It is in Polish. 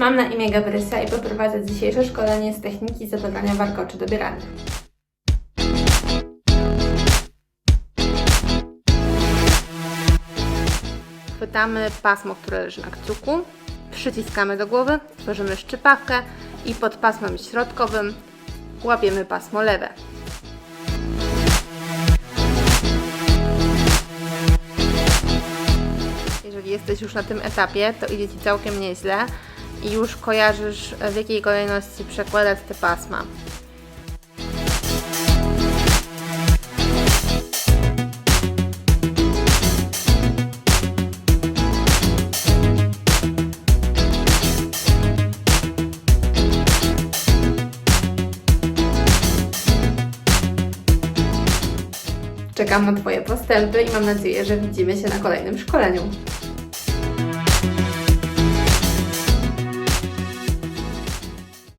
Mam na imię Gabrysia i poprowadzę dzisiejsze szkolenie z techniki zabadania warkoczy dobierania. Chwytamy pasmo, które leży na kciuku, przyciskamy do głowy, tworzymy szczypawkę i pod pasmem środkowym łapiemy pasmo lewe. Jeżeli jesteś już na tym etapie, to idzie Ci całkiem nieźle i już kojarzysz w jakiej kolejności przekładać te pasma. Czekam na Twoje postępy i mam nadzieję, że widzimy się na kolejnym szkoleniu.